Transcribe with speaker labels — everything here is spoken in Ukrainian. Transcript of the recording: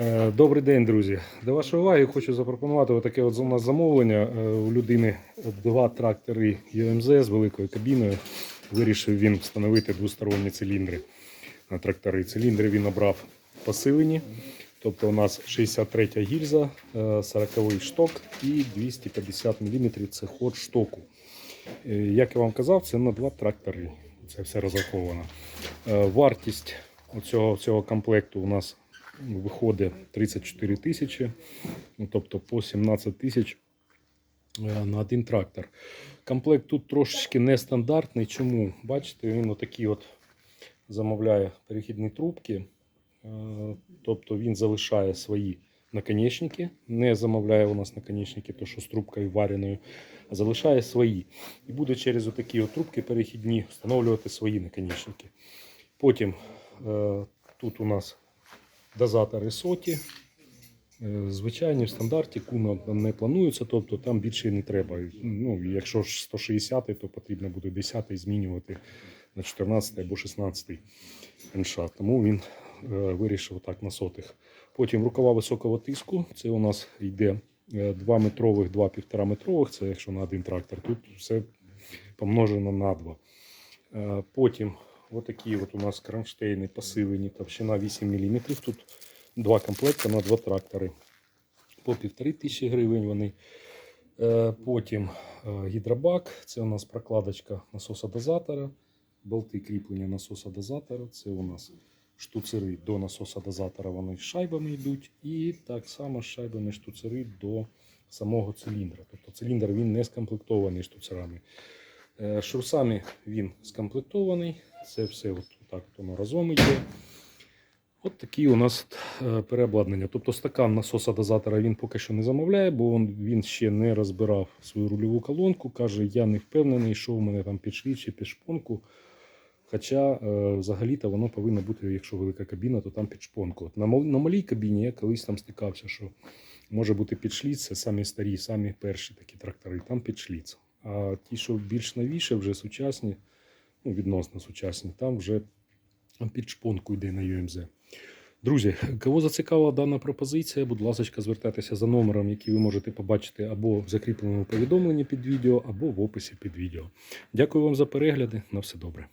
Speaker 1: Е, Добрий день, друзі. До вашої уваги хочу запропонувати таке от у нас замовлення. Е, У людини два трактори ЮМЗ з великою кабіною. Вирішив він встановити двосторонні циліндри на трактори. Циліндри він обрав посилені. Тобто у нас 63 гільза, 40 шток і 250 мм це ход штоку. Е, Як я вам казав, це на два трактори. Це все розраховано. Е, Вартість цього, цього комплекту у нас виходить 34 тисячі, ну, тобто по 17 тисяч е, на один трактор. Комплект тут трошечки нестандартний. Чому? Бачите, він отакі от замовляє перехідні трубки. Е, Тобто він залишає свої наконечники, не замовляє у нас наконечники, то що з трубкою вареною, а залишає свої. І буде через отакі от трубки перехідні встановлювати свої наконечники. Потім е, тут у нас дозатори соті. Е, Звичайні в стандарті куна не планується, тобто там більше не треба. Ну, якщо ж 160, то потрібно буде 10 змінювати на 14 або 16 НШ. Тому він е, вирішив так на сотих. Потім рукава високого тиску. Це у нас йде 2 метрових, 2 1,5 метрових. Це якщо на один трактор. Тут все помножено на 2. Е, Потім отакі от у нас кронштейни посилені, товщина 8 мм. Тут два комплекти на два трактори. По півтори тисячі гривень вони. Е, Потім е, гідробак, це у нас прокладочка насоса дозатора, болти кріплення насоса дозатора. Це у нас штуцери до насоса дозатора, вони шайбами йдуть. І так само шайбами штуцери до самого циліндра. Тобто циліндр він не скомплектований штуцерами. Е, Шурсами він скомплектований. Це все так разом йде. От такі у нас е, переобладнання. Тобто стакан насоса дозатора він поки що не замовляє, бо він, ще не розбирав свою рульову колонку. Каже, я не впевнений, що в мене там під шліт чи під шпонку. Хоча е, взагалі-то воно повинно бути, якщо велика кабіна, то там під шпонку. От на, малій кабіні я колись там стикався, що може бути під це самі старі, самі перші такі трактори, там під. А ті, що більш новіше, вже сучасні, ну, відносно сучасні, там вже під шпонку йде на UMZ. Друзі, кого зацікавила дана пропозиція, будь ласка, звертайтеся за номером, який ви можете побачити або в закріпленому повідомленні під відео, або в описі під відео. Дякую вам за перегляди. На все добре.